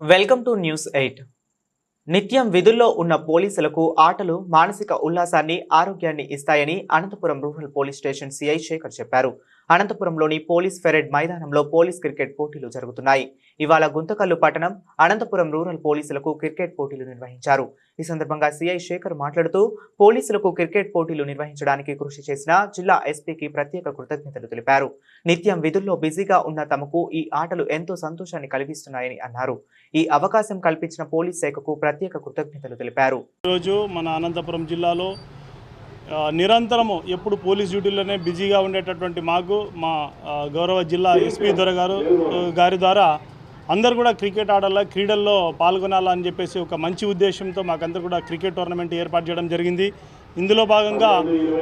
Welcome to news eight. నిత్యం విధుల్లో ఉన్న పోలీసులకు ఆటలు మానసిక ఉల్లాసాన్ని ఆరోగ్యాన్ని ఇస్తాయని Anantapuram rural police station CI Shekhar చెప్పారు. అనంతపురంలోని పోలీస్ ఫెరెడ్ మైదానంలో పోలీస్ క్రికెట్ పోటీలు జరుగుతున్నాయి. ఇవాళ గుంతకల్లు పట్టణం అనంతపురం రూరల్ పోలీసులకు క్రికెట్ పోటీలు నిర్వహించారు. ఈ సందర్భంగా సిఐ శేఖర్ మాట్లాడుతూ పోలీసులకు క్రికెట్ పోటీలు నిర్వహించడానికి కృషి చేసిన జిల్లా ఎస్పీకి ప్రత్యేక కృతజ్ఞతలు తెలిపారు. నిత్యం విధుల్లో బిజీగా ఉన్న తమకు ఈ ఆటలు ఎంతో సంతోషాన్ని కలిగిస్తున్నాయని అన్నారు. ఈ అవకాశం కల్పించిన పోలీస్ శాఖకు ప్రత్యేక కృతజ్ఞతలు తెలిపారు. ఈరోజు మన అనంతపురం జిల్లాలో నిరంతరము ఎప్పుడు పోలీస్ డ్యూటీలోనే బిజీగా ఉండేటటువంటి మాకు మా గౌరవ జిల్లా ఎస్పీ దొర గారు గారి ద్వారా అందరు కూడా క్రికెట్ ఆడాలా క్రీడల్లో పాల్గొనాలని చెప్పేసి ఒక మంచి ఉద్దేశంతో మాకందరు కూడా క్రికెట్ టోర్నమెంట్ ఏర్పాటు చేయడం జరిగింది. ఇందులో భాగంగా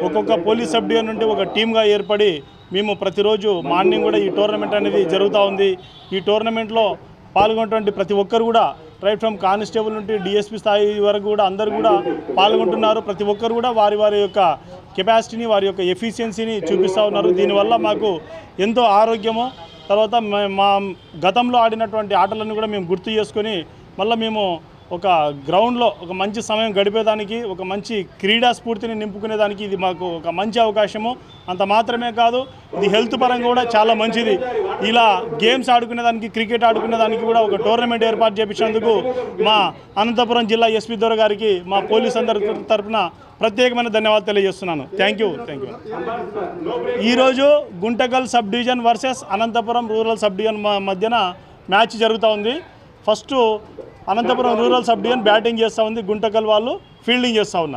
ఒక్కొక్క పోలీస్ సబ్ డివిజన్ నుండి ఒక టీమ్గా ఏర్పడి మేము ప్రతిరోజు మార్నింగ్ కూడా ఈ టోర్నమెంట్ అనేది జరుగుతూ ఉంది. ఈ టోర్నమెంట్లో పాల్గొన్నటువంటి ప్రతి ఒక్కరు కూడా రైట్ ఫ్రమ్ కానిస్టేబుల్ నుండి డిఎస్పీ స్థాయి వరకు కూడా అందరూ కూడా పాల్గొంటున్నారు. ప్రతి ఒక్కరు కూడా వారి వారి యొక్క కెపాసిటీని వారి యొక్క ఎఫిషియన్సీని చూపిస్తూ ఉన్నారు. దీనివల్ల మాకు ఎంతో ఆరోగ్యము. తర్వాత మా గతంలో ఆడినటువంటి ఆటలను కూడా మేము గుర్తు చేసుకొని మళ్ళీ మేము ఒక గ్రౌండ్లో ఒక మంచి సమయం గడిపేదానికి ఒక మంచి క్రీడా స్ఫూర్తిని నింపుకునేదానికి ఇది మాకు ఒక మంచి అవకాశము. అంత మాత్రమే కాదు ఇది హెల్త్ పరంగా కూడా చాలా మంచిది. ఇలా గేమ్స్ ఆడుకునేదానికి క్రికెట్ ఆడుకునేదానికి కూడా ఒక టోర్నమెంట్ ఏర్పాటు చేపించినందుకు మా అనంతపురం జిల్లా ఎస్పీ దొర గారికి మా పోలీస్ అందరి తరఫున ప్రత్యేకమైన ధన్యవాదాలు తెలియజేస్తున్నాను. థ్యాంక్ యూ థ్యాంక్ యూ ఈరోజు Guntakal sub division versus Anantapuram rural sub division మధ్యన మ్యాచ్ జరుగుతూ ఉంది. First Anantapuram rural sub division batting చేస్తూ ఉంది గుంటకల్ వాళ్ళు ఫీల్డింగ్ చేస్తూ ఉన్నారు.